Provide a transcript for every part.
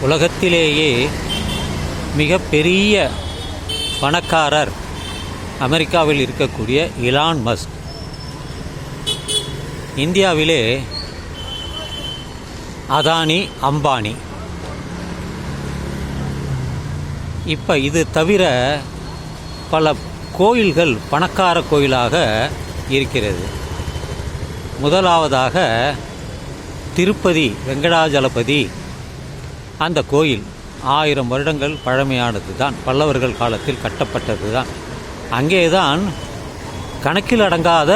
உலகத்திலேயே மிகப்பெரிய பணக்காரர் அமெரிக்காவில் இருக்கக்கூடிய இலான் மஸ்க். இந்தியாவிலே அதானி அம்பானி. இப்போ இது தவிர பல கோயில்கள் பணக்கார கோயிலாக இருக்கிறது. முதலாவதாக திருப்பதி வெங்கடாஜலபதி அந்த கோயில் ஆயிரம் வருடங்கள் பழமையானது தான் பல்லவர்கள் காலத்தில் கட்டப்பட்டது தான் அங்கே தான் கணக்கில் அடங்காத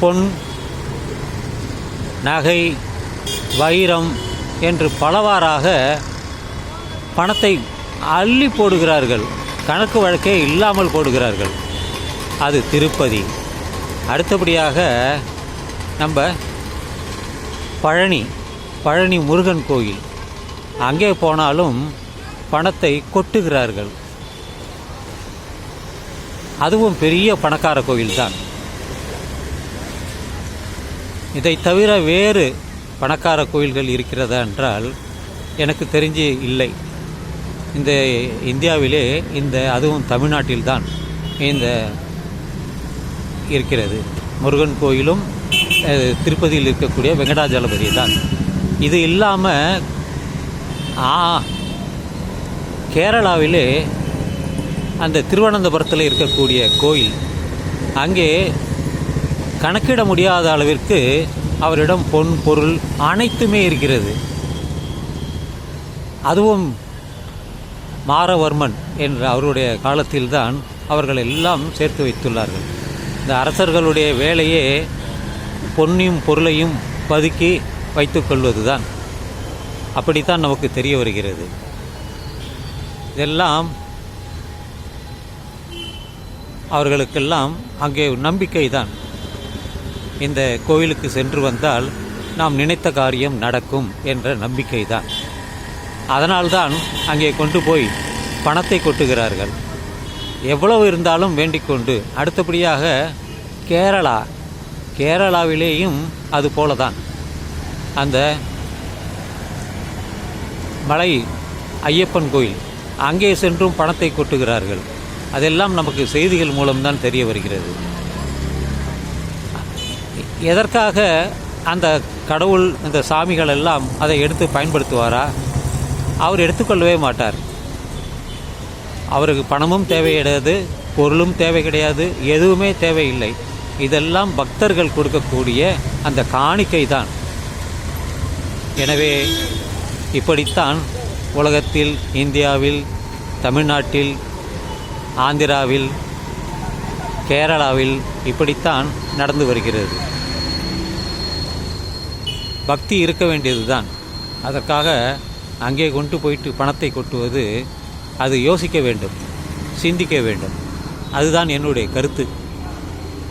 பொன் நகை வைரம் என்று பலவாறாக பணத்தை அள்ளி போடுகிறார்கள். கணக்கு வழக்கே இல்லாமல் போடுகிறார்கள். அது திருப்பதி. அடுத்தபடியாக நம்ம பழனி. பழனி முருகன் கோயில். அங்கே போனாலும் பணத்தை கொட்டுகிறார்கள். அதுவும் பெரிய பணக்கார கோயில்தான். இதை தவிர வேறு பணக்கார கோயில்கள் இருக்கிறதா என்றால் எனக்கு தெரிஞ்சு இல்லை. இந்த இந்தியாவிலே இந்த அதுவும் தமிழ்நாட்டில்தான் இந்த இருக்கிறது. முருகன் கோயிலும் திருப்பதியில் இருக்கக்கூடிய வெங்கடாஜலபதி தான் இது இல்லாமல் கேரளாவிலே அந்த திருவனந்தபுரத்தில் இருக்கக்கூடிய கோயில் அங்கே கணக்கிட முடியாத அளவிற்கு அவரிடம் பொன் பொருள் அனைத்துமே இருக்கிறது. அதுவும் மாரவர்மன் என்ற அவருடைய காலத்தில்தான் அவர்கள் எல்லாம் சேர்த்து வைத்துள்ளார்கள். இந்த அரசர்களுடைய வேலையே பொன்னையும் பொருளையும் பதுக்கி வைத்துக்கொள்வதுதான். அப்படித்தான் நமக்கு தெரிய வருகிறது. இதெல்லாம் அவர்களுக்கெல்லாம் அங்கே நம்பிக்கை தான் இந்த கோயிலுக்கு சென்று வந்தால் நாம் நினைத்த காரியம் நடக்கும் என்ற நம்பிக்கை தான் அதனால்தான் அங்கே கொண்டு போய் பணத்தை கொட்டுகிறார்கள். எவ்வளவு இருந்தாலும் வேண்டிக்கொண்டு அடுத்தபடியாக கேரளா. கேரளாவிலேயும் அது போலதான். அந்த மலை ஐயப்பன் கோயில். அங்கே சென்றும் பணத்தை கொட்டுகிறார்கள். அதெல்லாம் நமக்கு செய்திகள் மூலம்தான் தெரிய வருகிறது. எதற்காக அந்த கடவுள் இந்த சாமிகள் எல்லாம் அதை எடுத்து பயன்படுத்துவாரா? அவர் எடுத்துக்கொள்ளவே மாட்டார். அவருக்கு பணமும் தேவை கிடையாது பொருளும் தேவை கிடையாது எதுவுமே தேவையில்லை. இதெல்லாம் பக்தர்கள் கொடுக்கக்கூடிய அந்த காணிக்கை தான் எனவே இப்படித்தான் உலகத்தில் இந்தியாவில் தமிழ்நாட்டில் ஆந்திராவில் கேரளாவில் இப்படித்தான் நடந்து வருகிறது. பக்தி இருக்க வேண்டியதுதான். அதற்காக அங்கே கொண்டு போயிட்டு பணத்தை கொட்டுவது அது யோசிக்க வேண்டும் சிந்திக்க வேண்டும். அதுதான் என்னுடைய கருத்து.